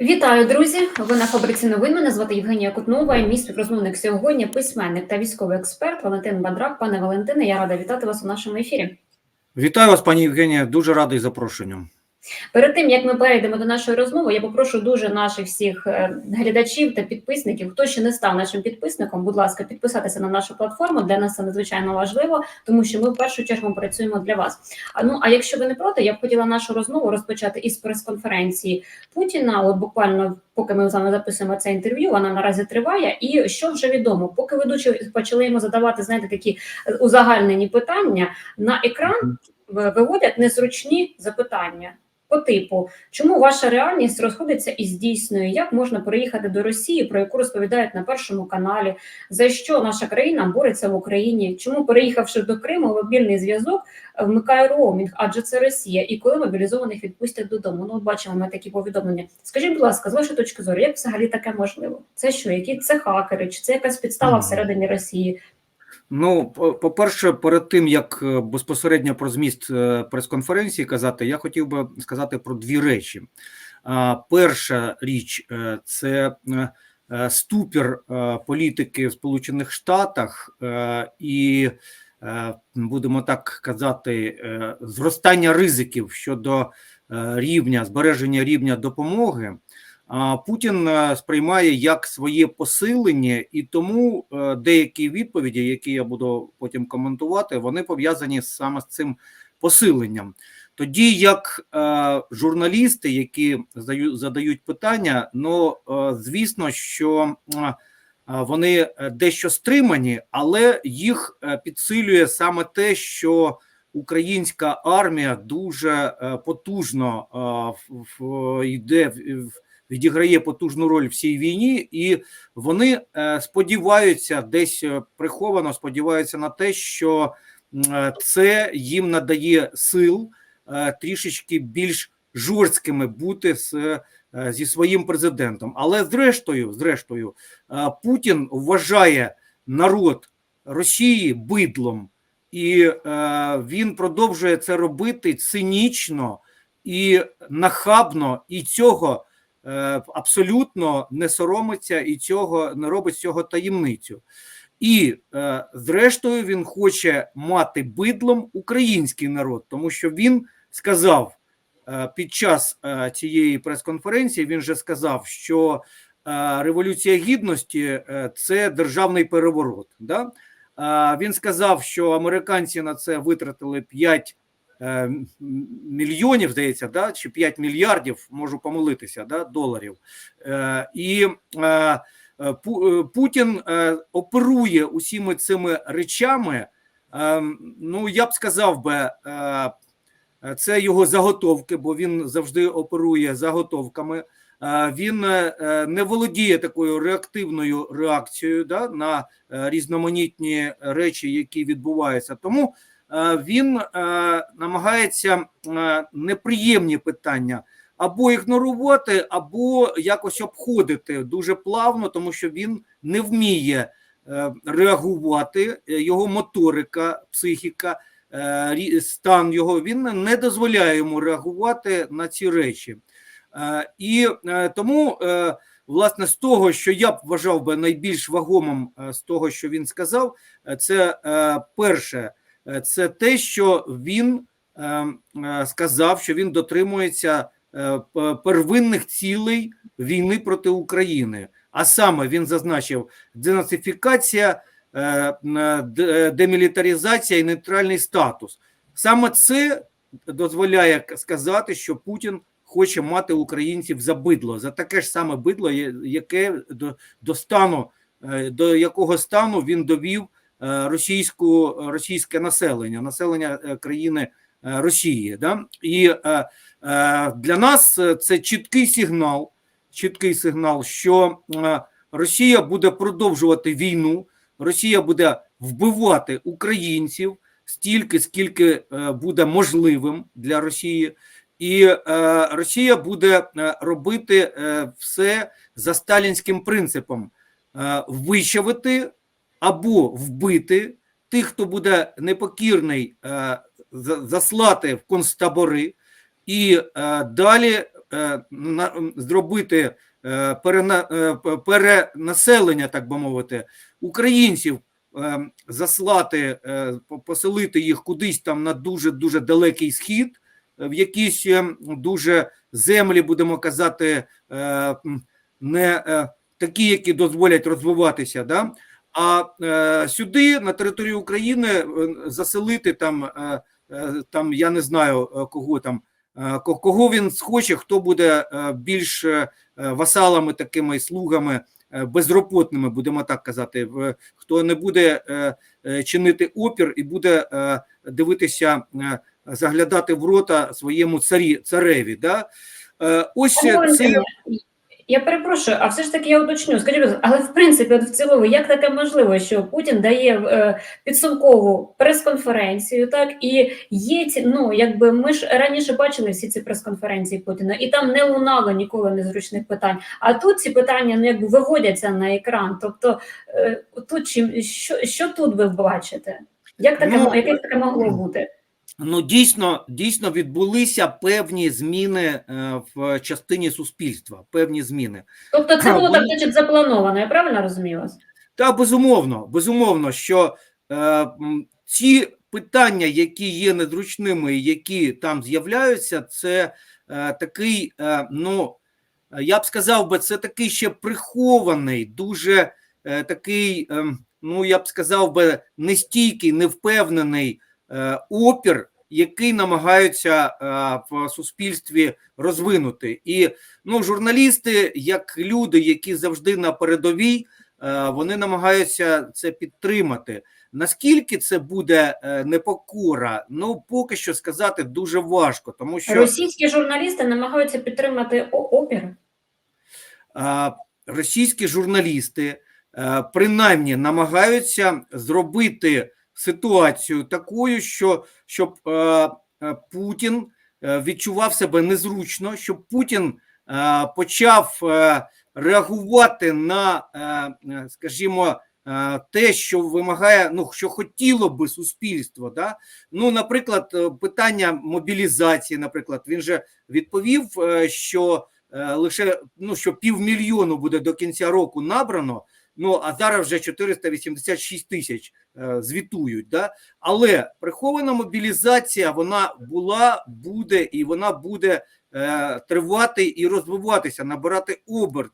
Вітаю, друзі! Ви на фабриці новин. Мене звати Євгенія Кутнова. Мій співрозмовник сьогодні письменник та військовий експерт Валентин Бандрак. Пане Валентине, я рада вітати вас у нашому ефірі. Вітаю вас, пані Євгенія. Дуже радий запрошенню. Перед тим як ми перейдемо до нашої розмови, я попрошу дуже наших всіх е, глядачів та підписників. Хто ще не став нашим підписником, будь ласка, підписатися на нашу платформу. Для нас це надзвичайно важливо, тому що ми в першу чергу працюємо для вас. А ну а якщо ви не проти, я б хотіла нашу розмову розпочати із прес-конференції Путіна. От буквально поки ми з вами записуємо це інтерв'ю, вона наразі триває. І що вже відомо, поки ведучі почали йому задавати знаєте такі е, узагальнені питання на екран. Виводять незручні запитання по типу, чому ваша реальність розходиться із дійсною? Як можна приїхати до Росії, про яку розповідають на першому каналі? За що наша країна бореться в Україні? Чому переїхавши до Криму, мобільний зв'язок е, вмикає роумінг? Адже це Росія, і коли мобілізованих відпустять додому? Ну, бачимо ми такі повідомлення. Скажіть, будь ласка, з вашої точки зору, як взагалі таке можливо? Це що? Які це хакери? Чи це якась підстава всередині Росії? Ну, по- по-перше, перед тим як е, безпосередньо про зміст е, прес-конференції казати, я хотів би сказати про дві речі. Перша річ е, це ступір політики в Сполучених Штатах і, будемо так казати, зростання ризиків щодо рівня збереження рівня допомоги. Путін е, сприймає як своє посилення, і тому е, деякі відповіді, які я буду потім коментувати, вони пов'язані саме з цим посиленням. Тоді як е, журналісти, які задаю- задають питання, ну звісно, що вони дещо стримані, але їх підсилює саме те, що українська армія дуже потужно йде в- відіграє потужну роль в цій війні, і вони е, сподіваються, десь е, приховано сподіваються на те, що е, це їм надає сил трішечки більш жорсткими бути з, зі своїм президентом. Але зрештою, зрештою, Путін вважає народ Росії бидлом, і він продовжує це робити цинічно і нахабно, і цього абсолютно не соромиться і цього не робить цього таємницю. І е, зрештою він хоче мати бидлом український народ, тому що він сказав е, під час е, цієї прес-конференції. Він же сказав, що е, революція гідності е, це державний переворот. Да? Е, він сказав, що американці на це витратили 5 е, м- мільйонів, здається, да, чи 5 мільярдів, можу помилитися, да, доларів. Е, і е, е, Пу- е, Путін е, оперує усіми цими речами. Е, ну, я б сказав би, е, це його заготовки, бо він завжди оперує заготовками. Е, Він е, е, не володіє такою реактивною реакцією да, на е, різноманітні речі, які відбуваються. Тому е, він е, намагається е, неприємні питання або ігнорувати, або якось обходити дуже плавно, тому що він не вміє е, реагувати. Е, Його моторика, психіка, е, стан його він не дозволяє йому реагувати на ці речі. Е, І е, тому, е, власне, з того, що я б вважав би найбільш вагомим е, з того, що він сказав, е, це е, перше, е, це те, що він е, е, сказав, що він дотримується е, первинних цілей війни проти України. А саме він зазначив денацифікація, е, е, демілітаризація і нейтральний статус. Саме це дозволяє сказати, що Путін хоче мати українців за бидло, за таке ж саме бидло, яке до, до стану, е, до якого стану він довів е, російську російське населення, населення е, країни е, Росії. Да? І е, е, для нас е, це чіткий сигнал, чіткий сигнал, що е, Росія буде продовжувати війну, Росія буде вбивати українців стільки, скільки е, буде можливим для Росії. І е, Росія буде е, робити е, все за сталінським принципом: е, вичавити або вбити тих, хто буде непокірний, е, заслати в концтабори, і е, далі е, зробити перенаселення, так би мовити, українців, заслати, поселити їх кудись там на дуже дуже далекий схід, в якісь дуже землі, будемо казати, не такі, які дозволять розвиватися, да? А е, сюди, на територію України, е, заселити там, е, е, там я не знаю е, кого там, е, кого він схоче, хто буде більш васалами, такими слугами, безропотними, будемо так казати, хто не буде чинити опір і буде дивитися, заглядати в рота своєму царі, цареві. Да? Ось Пане це Валентине, Я перепрошую, а все ж таки я уточню. Скажіть, але в принципі, от в цілому, як таке можливо, що Путін дає е, підсумкову прес-конференцію, так і є ці, ну якби ми ж раніше бачили всі ці прес-конференції Путіна, і там не лунало ніколи незручних питань. А тут ці питання ну якби виводяться на екран. Тобто е, тут чим що, що тут ви бачите? Як таке Ну, яке таке могло бути? Ну, дійсно, дійсно відбулися певні зміни е, в частині суспільства. Певні зміни. Тобто, це було так, значить, заплановано. Я правильно розумію вас? Та безумовно, безумовно, що е, ці питання, які є незручними, які там з'являються, це е, такий, е, ну я б сказав би, це такий ще прихований, дуже е, такий, е, ну я б сказав би, нестійкий, невпевнений опір, який намагаються е, в суспільстві розвинути. І ну, журналісти, як люди, які завжди на передовій. Е, вони намагаються це підтримати. Наскільки це буде е, непокора? Ну поки що сказати дуже важко, тому що Російські журналісти намагаються підтримати опір. е, російські журналісти е, принаймні намагаються зробити ситуацію такою, що щоб е, е, Путін е, відчував себе незручно, щоб Путін е, почав е, реагувати на, е, е, скажімо, е, те, що вимагає, ну що хотіло би суспільство. Да? Ну, наприклад, питання мобілізації, наприклад, він же відповів, що лише ну що півмільйону буде до кінця року набрано. Ну а зараз вже 486 тисяч е, звітують. Да? Але прихована мобілізація вона була, буде і вона буде е, тривати і розвиватися, набирати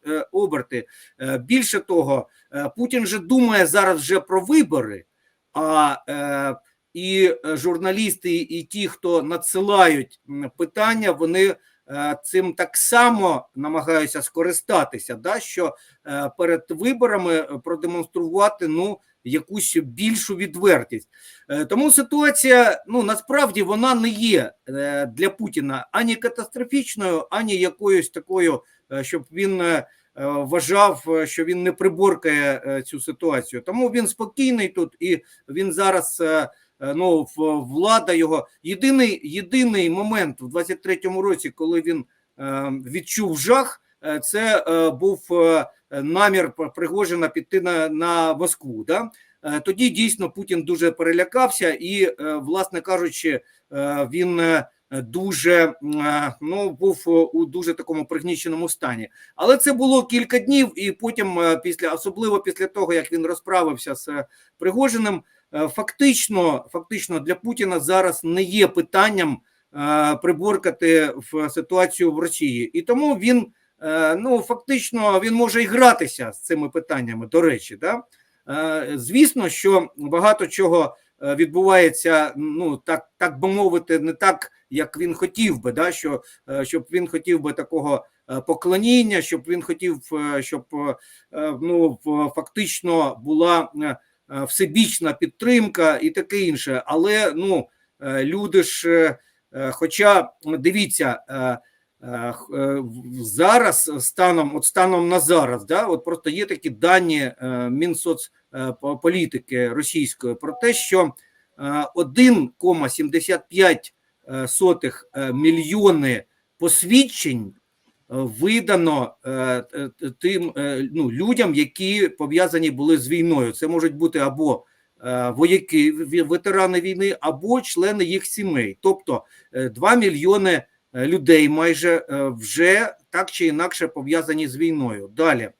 е, оберти. Більше того, Путін же думає зараз вже про вибори. А і журналісти, і ті, хто надсилають питання, вони цим так само намагаються скористатися, да, що е, перед виборами е, продемонструвати ну якусь більшу відвертість. Е, Тому ситуація ну насправді вона не є е, для Путіна ані катастрофічною, ані якоюсь такою, е, щоб він. е, е, Вважав, е, що він не приборкає е, цю ситуацію, тому він спокійний тут, і він зараз е, е, ну влада його єдиний єдиний момент в 23-му році, коли він е, відчув жах, е, це е, був е, намір Пригожина піти на, на Москву. Да? Е, Тоді дійсно Путін дуже перелякався, і, е, власне кажучи, е, він е, дуже е, ну був у дуже такому пригніченому стані. Але це було кілька днів, і потім, е, після особливо після того, як він розправився з е, Пригожиним, е, фактично, фактично для Путіна зараз не є питанням е, приборкати в ситуацію в Росії, і тому він. Е, Ну, фактично, він може і гратися з цими питаннями. До речі, да Е, звісно, що багато чого е, відбувається, ну так так би мовити, не так, як він хотів би, да, що е, щоб він хотів би такого е, поклоніння, щоб він хотів, е, щоб е, ну фактично була е, е, всебічна підтримка і таке інше. Але ну е, люди ж, е, е, хоча дивіться. е, е, е, Зараз станом, от станом на зараз, да, от просто є такі дані е, Мінсоцполітики російської про те, що е, 1,75 е, сотих е, мільйони посвідчень е, видано е, е, тим е, ну, людям, які пов'язані були з війною. Це можуть бути або е, вояки, ветерани війни, або члени їх сімей. Тобто е, 2 мільйони е, людей майже е, вже так чи інакше пов'язані з війною. Далі е,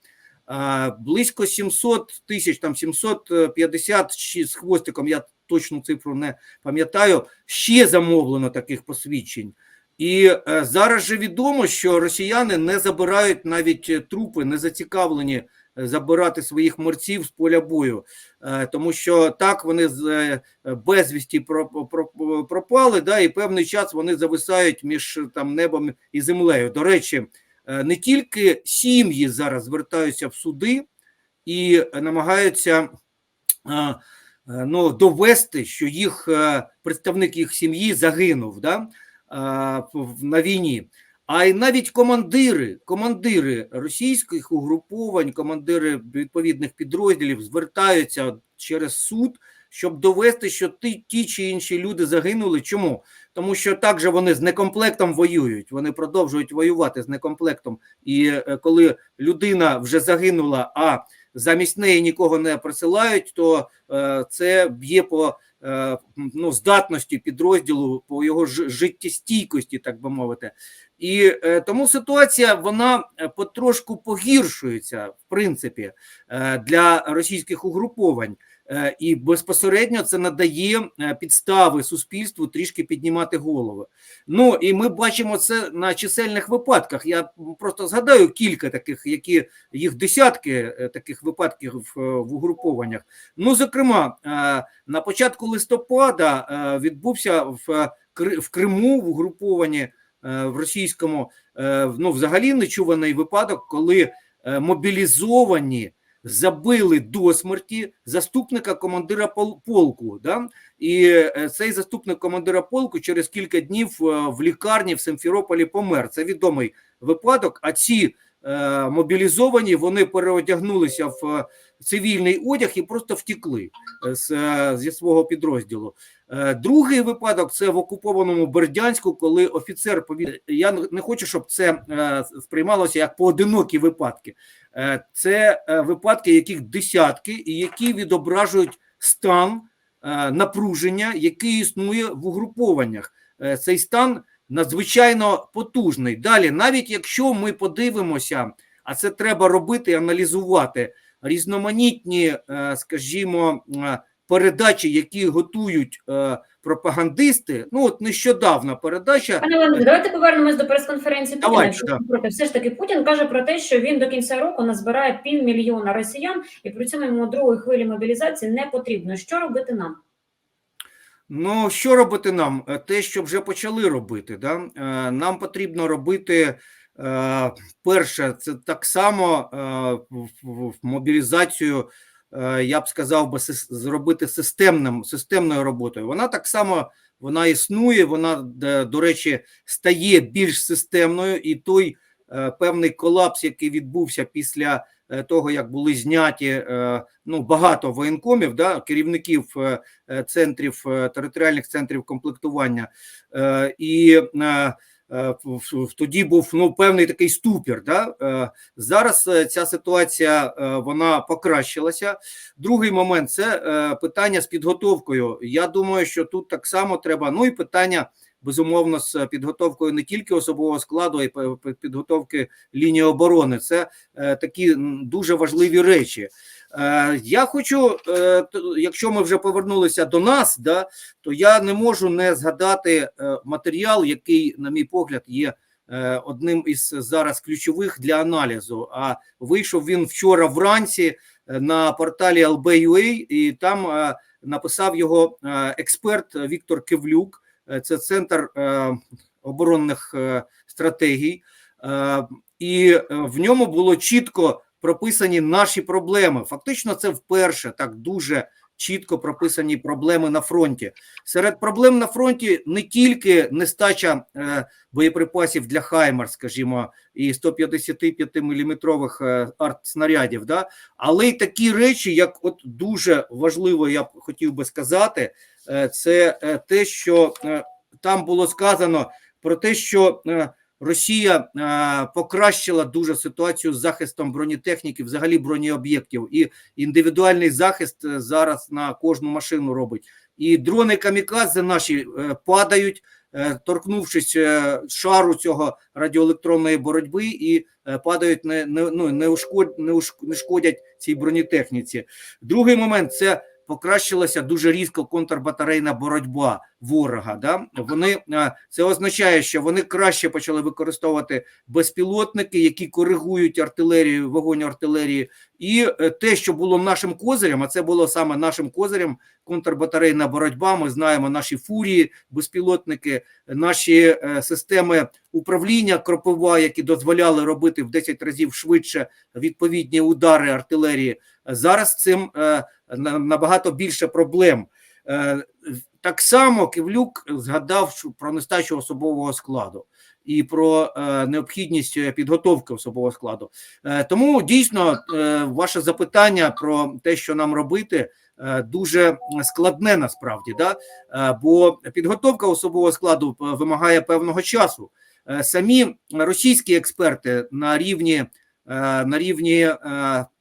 близько 700 тисяч, там 750 чи з хвостиком, я точну цифру не пам'ятаю, ще замовлено таких посвідчень. І е, зараз же відомо, що росіяни не забирають навіть е, трупи, не зацікавлені е, забирати своїх морців з поля бою, тому що так вони з безвісті про- про- пропали, да, і певний час вони зависають між там небом і землею. До речі, не тільки сім'ї зараз звертаються в суди і намагаються ну, довести, що їх представник їх сім'ї загинув да, на війні. А й навіть командири, командири російських угруповань, командири відповідних підрозділів звертаються через суд, щоб довести, що ті, ті чи інші люди загинули. Чому? Тому що так же вони з некомплектом воюють, вони продовжують воювати з некомплектом. І е, коли людина вже загинула, а замість неї нікого не присилають, то е, це б'є по е, ну, здатності підрозділу, по його життєстійкості, так би мовити. І е, тому ситуація вона е, потрошку погіршується, в принципі, е, для російських угруповань. Е, І безпосередньо це надає е, підстави суспільству трішки піднімати голови. Ну і ми бачимо це на чисельних випадках. Я просто згадаю кілька таких, які їх десятки е, таких випадків в угрупованнях. Ну, зокрема, на початку листопада відбувся в в Криму в угрупованні в російському ну, взагалі нечуваний випадок, коли мобілізовані забили до смерті заступника командира полку. Да? І е, цей заступник командира полку через кілька днів е, в лікарні в Симферополі помер. Це відомий випадок. А ці е, мобілізовані вони переодягнулися в е, цивільний одяг і просто втікли з, зі свого підрозділу. Е, Другий випадок це в окупованому Бердянську, коли офіцер повід... Я не хочу, щоб це е, сприймалося як поодинокі випадки. Е, Це випадки, яких десятки, і які відображують стан напруження, який існує в угрупованнях. Цей стан надзвичайно потужний. Далі, навіть якщо ми подивимося, а це треба робити, аналізувати різноманітні, скажімо, передачі, які готують е, пропагандисти. Ну, от нещодавна передача. Пане Леоніде, давайте повернемось до прес-конференції Путіна. Давайте, все ж таки Путін каже про те, що він до кінця року назбирає півмільйона росіян, і при цьому йому другої хвилі мобілізації не потрібно. Що робити нам? Ну, що робити нам? Е, Те, що вже почали робити. Да? Е, Нам потрібно робити. е, Перше, це так само мобілізацію, я б сказав би, зробити системним, системною роботою. Вона так само вона існує, вона, до речі, стає більш системною, і той е, певний колапс, який відбувся після е, того, як були зняті е, ну, багато воєнкомів, да, керівників е, е, центрів е, територіальних центрів комплектування, Е, і е, е, тоді був ну певний такий ступір. Да? Е, Зараз е, ця ситуація е, вона покращилася. Другий момент це е, питання з підготовкою. Я думаю, що тут так само треба. Ну і питання. Безумовно, з підготовкою не тільки особового складу, а й підготовки лінії оборони. Це е, такі дуже важливі речі. Е, я хочу, е, якщо ми вже повернулися до нас, да, то я не можу не згадати е, матеріал, який, на мій погляд, є одним із зараз ключових для аналізу. А вийшов він вчора вранці на порталі LB.ua, і там написав його експерт Віктор Кивлюк. Це центр оборонних стратегій, і в ньому було чітко прописані наші проблеми. Фактично, це вперше так дуже чітко прописані проблеми на фронті. Серед проблем на фронті не тільки нестача е, боєприпасів для Хаймар, скажімо, і 155 мм артснарядів, да? але й такі речі, як от дуже важливо, я б хотів би сказати, е, це е, те, що е, там було сказано про те, що е, Росія е, покращила дуже ситуацію з захистом бронетехніки, взагалі бронеоб'єктів, і індивідуальний захист е, зараз на кожну машину робить. І дрони камікадзе наші е, падають торкнувшись шару цього радіоелектронної боротьби, і падають не, не, ну, не, ушкод, не, уш- не шкодять цій бронетехніці. Другий момент це покращилася дуже різко контрбатарейна боротьба ворога. Да? Вони е, це означає, що вони краще почали використовувати безпілотники, які коригують артилерію, вогонь артилерії, і е, те, що було нашим козирем, а це було саме нашим козирем, контрбатарейна боротьба. Ми знаємо наші фурії, безпілотники, наші е, системи управління кропива, які дозволяли робити в 10 разів швидше відповідні удари артилерії. Зараз цим набагато більше проблем. Е, Так само Кивлюк згадав про нестачу особового складу і про е, необхідність підготовки особового складу. Е, Тому дійсно ваше запитання про те, що нам робити, дуже складне насправді, да? Бо підготовка особового складу вимагає певного часу. Самі російські експерти на рівні, на рівні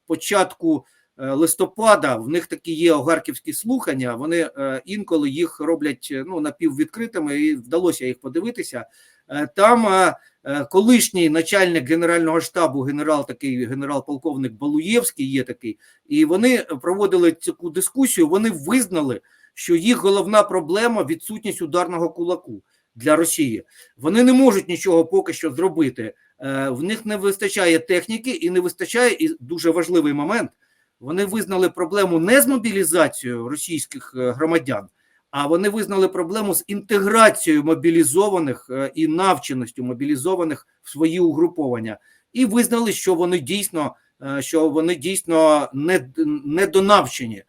початку листопада в них такі є огарківські слухання. Вони е, інколи їх роблять е, ну напіввідкритими, і вдалося їх подивитися. Е, Там е, е, колишній начальник генерального штабу, генерал такий генерал-полковник Балуєвський є такий, і вони проводили таку дискусію. Вони визнали, що їх головна проблема відсутність ударного кулаку для Росії. Вони не можуть нічого поки що зробити. Е, В них не вистачає техніки і не вистачає, і дуже важливий момент. Вони визнали проблему не з мобілізацією російських е, громадян, а вони визнали проблему з інтеграцією мобілізованих е, і навченістю мобілізованих в свої угруповання, і визнали, що вони дійсно, е, що вони дійсно не, недонавчені.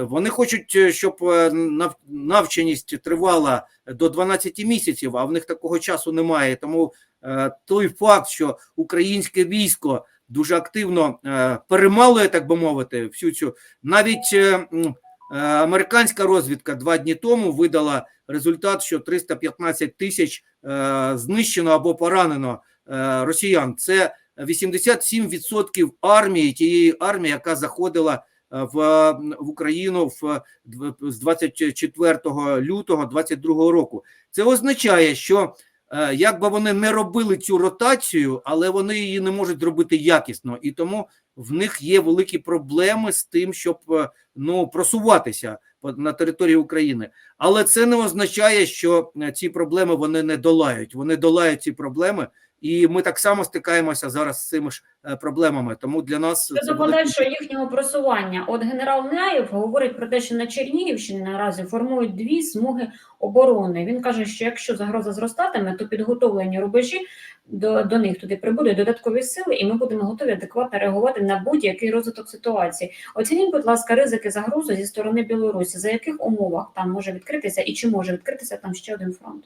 Вони хочуть, щоб навченість тривала до 12 місяців, а в них такого часу немає. Тому той факт, що українське військо дуже активно е, перемалує, так би мовити, всю цю навіть е, е, американська розвідка два дні тому видала результат, що 315 тисяч знищено або поранено росіян. Це 87% армії тієї армії, яка заходила в, в Україну в з 24 лютого 22 року. Це означає, що як би вони не робили цю ротацію, але вони її не можуть робити якісно, і тому в них є великі проблеми з тим, щоб е, ну просуватися на території України. Але це не означає, що е, ці проблеми вони не долають. Вони долають ці проблеми, і ми так само стикаємося зараз з цими ж е, проблемами. Тому для нас Щодо подальшого їхнього просування, от генерал Няєв говорить про те, що на Чернігівщині наразі формують дві смуги оборони. Він каже, що якщо загроза зростатиме, то підготовлені рубежі до, до них туди прибудуть додаткові сили, і ми будемо готові адекватно реагувати на будь-який розвиток ситуації. Оцініть, будь ласка, ризики загрози зі сторони Білорусі, за яких умовах там може відкритися і чи може відкритися там ще один фронт.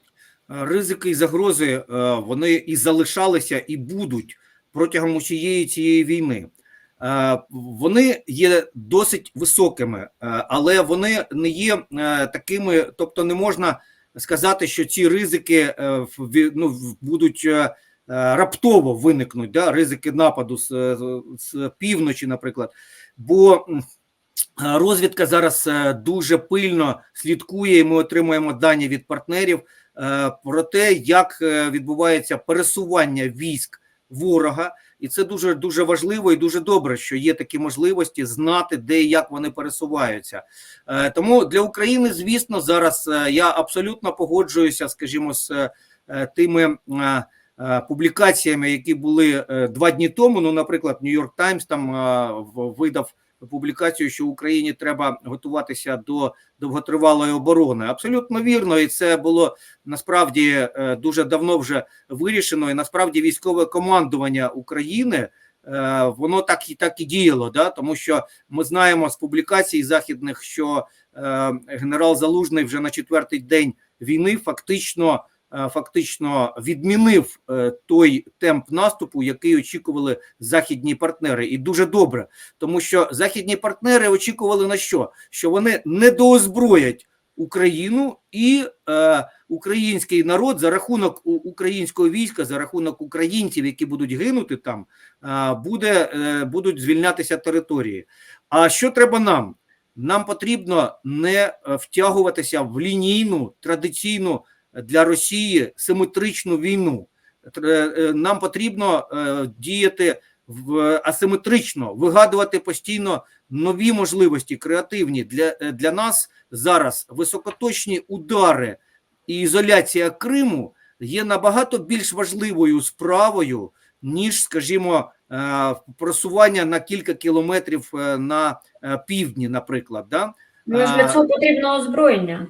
Ризики і загрози е, вони і залишалися, і будуть протягом усієї цієї війни. Е, Вони є досить високими, е, але вони не є такими, тобто не можна сказати, що ці ризики ну, будуть раптово виникнуть, да, ризики нападу з, з- півночі, наприклад. Бо розвідка зараз дуже пильно слідкує, і ми отримуємо дані від партнерів про те, як е, відбувається пересування військ ворога, і це дуже дуже важливо і дуже добре, що є такі можливості знати, де і як вони пересуваються. Е, Тому для України, звісно, зараз е, я абсолютно погоджуюся, скажімо, з е, тими. е, е, Публікаціями, які були е, два дні тому, ну, наприклад, Нью-Йорк Таймс там е, видав публікацію, що Україні треба готуватися до довготривалої оборони. Абсолютно вірно, і це було насправді е, дуже давно вже вирішено. І насправді військове командування України е, воно так і так і діяло, да тому що ми знаємо з публікацій західних, що е, генерал Залужний вже на четвертий день війни фактично. Е, Фактично відмінив е, той темп наступу, який очікували західні партнери, і дуже добре, тому що західні партнери очікували на що? Що вони недоозброять Україну і е, український народ за рахунок українського війська, за рахунок українців, які будуть гинути там, е, буде, е, будуть звільнятися території. А що треба нам? Нам потрібно не е, втягуватися в лінійну традиційну для Росії симетричну війну. Е, Нам потрібно е, діяти в асиметрично, вигадувати постійно нові можливості, креативні для, е, для нас зараз високоточні удари і ізоляція Криму є набагато більш важливою справою, ніж, скажімо, просування на кілька кілометрів на півдні, наприклад. Да? Ну, ж для цього потрібно озброєння.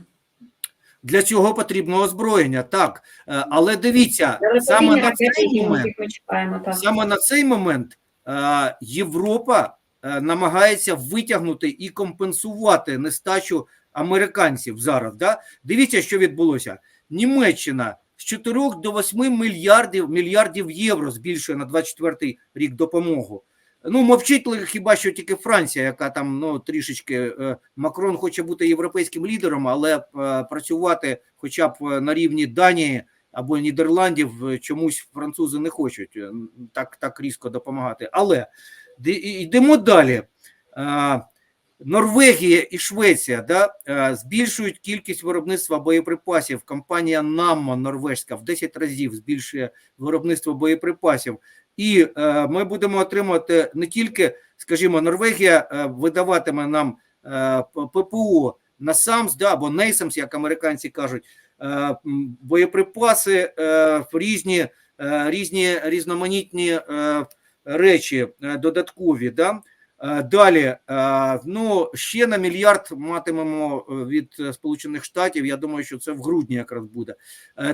Для цього потрібно озброєння, так. Е, Але дивіться, саме на цей момент, саме на цей момент Європа е, намагається витягнути і компенсувати нестачу американців зараз. Да? Дивіться, що відбулося. Німеччина з 4 до 8 мільярдів мільярдів євро збільшує на 24 рік допомогу. Ну, мовчить хіба що тільки Франція, яка там ну трішечки е, Макрон хоче бути європейським лідером, але е, працювати хоча б е, на рівні Данії або Нідерландів чомусь французи не хочуть так, так різко допомагати. Але йдемо далі. Норвегія і Швеція да, збільшують кількість виробництва боєприпасів. Компанія Наммо норвежська в 10 разів збільшує виробництво боєприпасів. І е, ми будемо отримувати не тільки, скажімо, Норвегія е, видаватиме нам е, ППО на САМС, да, або NASAMS, як американці кажуть, боєприпаси в різні, різні різноманітні речі додаткові. Да? Далі, ну ще на мільярд матимемо від Сполучених Штатів. Я думаю, що це в грудні якраз буде.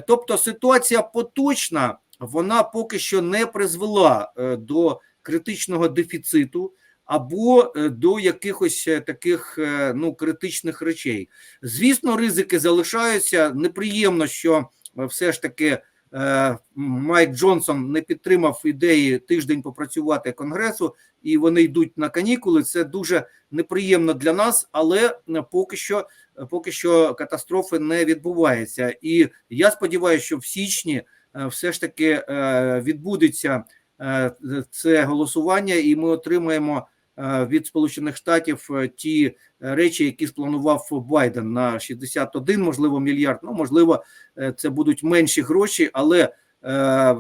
Тобто ситуація поточна, вона поки що не призвела е, до критичного дефіциту або е, до якихось е, таких ну критичних речей. Звісно, ризики залишаються. Неприємно, що все ж таки. Майк Джонсон не підтримав ідеї тиждень попрацювати конгресу, і вони йдуть на канікули. Це дуже неприємно для нас, але поки що, поки що катастрофи не відбувається. І я сподіваюся, що в січні все ж таки е, відбудеться е, це голосування, і ми отримаємо е, від Сполучених Штатів е, ті е, речі, які спланував Байден на 61, можливо, мільярд. Ну можливо, е, це будуть менші гроші, але е,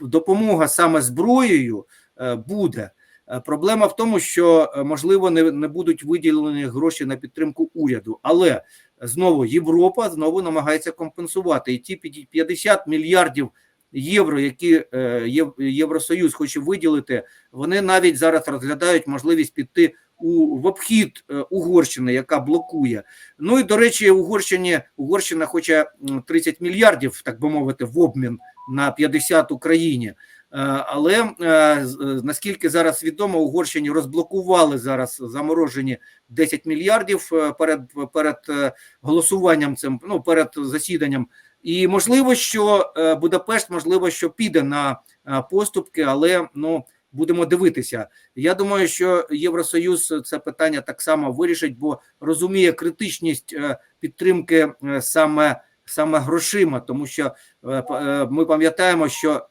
допомога саме зброєю е, буде. Е, Проблема в тому, що е, можливо не, не будуть виділені гроші на підтримку уряду, але знову Європа знову намагається компенсувати і ті 50 мільярдів євро, які е, Євросоюз хоче виділити, вони навіть зараз розглядають можливість піти у в обхід е, Угорщини, яка блокує. Ну і до речі, Угорщині Угорщина хоче м, 30 мільярдів, так би мовити, в обмін на 50 Україні. Е, Але е, е, наскільки зараз відомо, Угорщині розблокували зараз заморожені 10 мільярдів перед перед голосуванням цим, ну перед засіданням. І можливо, що Будапешт, можливо, що піде на поступки, але ну будемо дивитися. Я думаю, що Євросоюз це питання так само вирішить, бо розуміє критичність підтримки саме саме грошима, тому що ми пам'ятаємо, що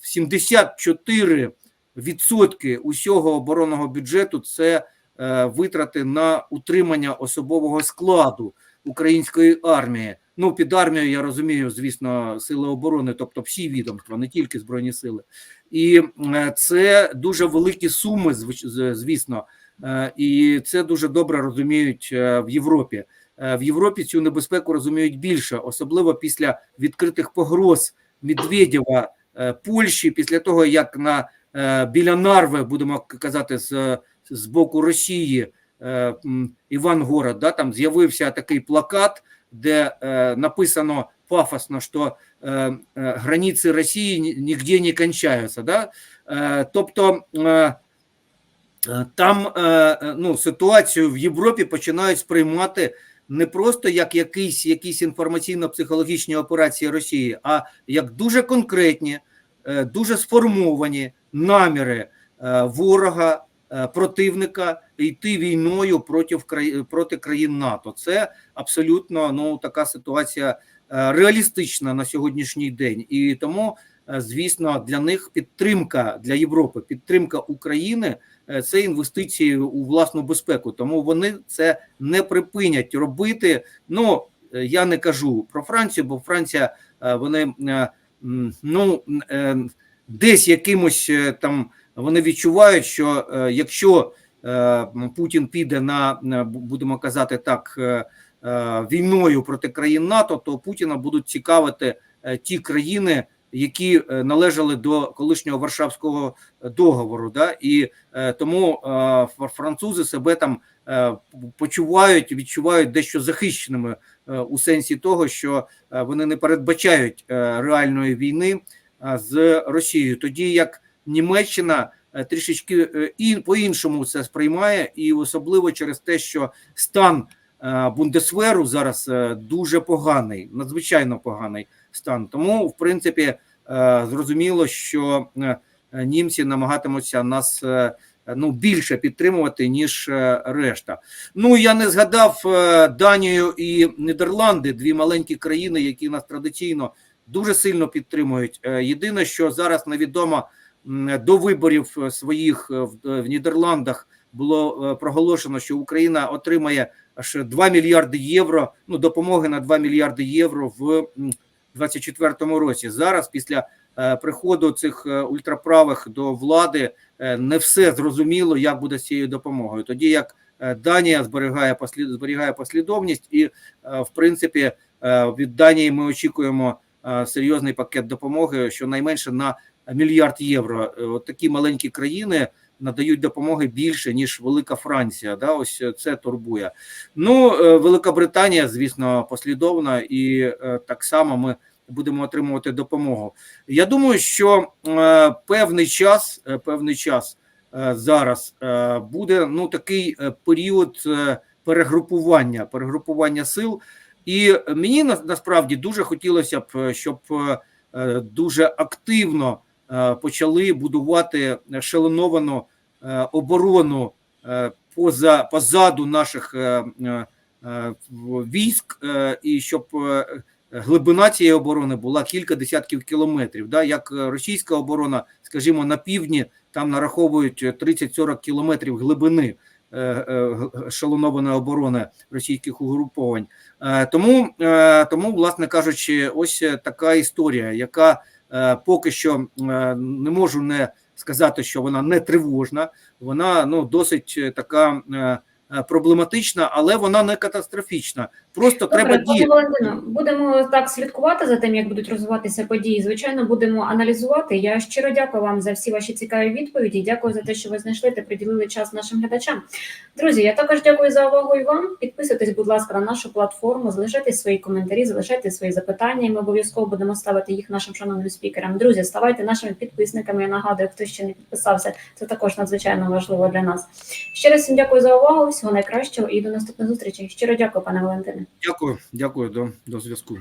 74 відсотки усього оборонного бюджету це е, витрати на утримання особового складу української армії. Ну, під армією я розумію, звісно, сили оборони, тобто всі відомства, не тільки збройні сили, і е, це дуже великі суми, звісно, Е, і це дуже добре розуміють е, в Європі. Е, В Європі цю небезпеку розуміють більше, особливо після відкритих погроз Медведєва е, Польщі, після того як на е, біля Нарви, будемо казати, з, з боку Росії е, м, Іван Город, да, там з'явився такий плакат, де написано пафосно, що границі Росії ні- нігде не кончаються. Да? Тобто там ну, ситуацію в Європі починають сприймати не просто як якісь, якісь інформаційно-психологічні операції Росії, а як дуже конкретні, е, дуже сформовані наміри е, ворога, е, противника йти війною проти, проти країн НАТО. Це абсолютно ну, така ситуація реалістична на сьогоднішній день. І тому, звісно, для них підтримка для Європи, підтримка України е, це інвестиції у власну безпеку. Тому вони це не припинять робити. Ну е, я не кажу про Францію, бо Франція е, вони е, ну е, десь якимось е, там вони відчувають, що е, якщо е, Путін піде на будемо казати так е, е, війною проти країн НАТО, то Путіна будуть цікавити е, ті країни, які е, належали до колишнього Варшавського договору. Да? І е, тому е, французи себе там е, почувають, відчувають дещо захищеними е, у сенсі того, що е, вони не передбачають е, реальної війни е, з Росією, тоді як Німеччина е, трішечки е, по-іншому це сприймає, і особливо через те, що стан е, Бундесверу зараз е, дуже поганий, надзвичайно поганий стан. Тому, в принципі, е, зрозуміло, що е, німці намагатимуться нас е, ну більше підтримувати ніж решта. Ну я не згадав Данію і Нідерланди, дві маленькі країни, які нас традиційно дуже сильно підтримують. Єдине, що зараз невідомо до виборів своїх в, Нідерландах було проголошено, що Україна отримає аж 2 мільярди євро. Ну допомоги на 2 мільярди євро в 2024 році. Зараз після е, приходу цих е, ультраправих до влади е, не все зрозуміло, як буде з цією допомогою. Тоді як Данія зберігає послід, зберігає послідовність, і в принципі від Данії ми очікуємо серйозний пакет допомоги, щонайменше на мільярд євро. От такі маленькі країни надають допомоги більше ніж Велика Франція. Да, ось це турбує. Ну, Велика Британія, звісно, послідовна, і так само ми будемо отримувати допомогу. Я думаю, що е, певний час, е, певний час е, зараз буде ну такий період перегрупування, перегрупування сил. І мені на- насправді дуже хотілося б, щоб дуже активно почали будувати шаленовану оборону поза позаду наших військ, і щоб глибина цієї оборони була кілька десятків кілометрів. Да, як е, російська оборона, скажімо, на півдні там нараховують 30-40 кілометрів глибини е, е, шалонованої оборони російських угруповань. Тому, тому, власне кажучи, ось така історія, яка поки що не можу не сказати, що вона не тривожна, вона ну досить така проблематична, але вона не катастрофічна. Просто треба Добре, пане діяти. Валентино, будемо так слідкувати за тим, як будуть розвиватися події. Звичайно, будемо аналізувати. Я щиро дякую вам за всі ваші цікаві відповіді. Дякую за те, що ви знайшли та приділили час нашим глядачам. Друзі, я також дякую за увагу і вам. Підписуйтесь, будь ласка, на нашу платформу, залишайте свої коментарі, залишайте свої запитання. і Ми обов'язково будемо ставити їх нашим шановним спікерам. Друзі, ставайте нашими підписниками. Я нагадую, хто ще не підписався. Це також надзвичайно важливо для нас. Ще раз всім дякую за увагу. Всього найкращого і до наступних зустрічей. Щиро дякую, пане Валентине. Дякую, дякую до, до зв'язку.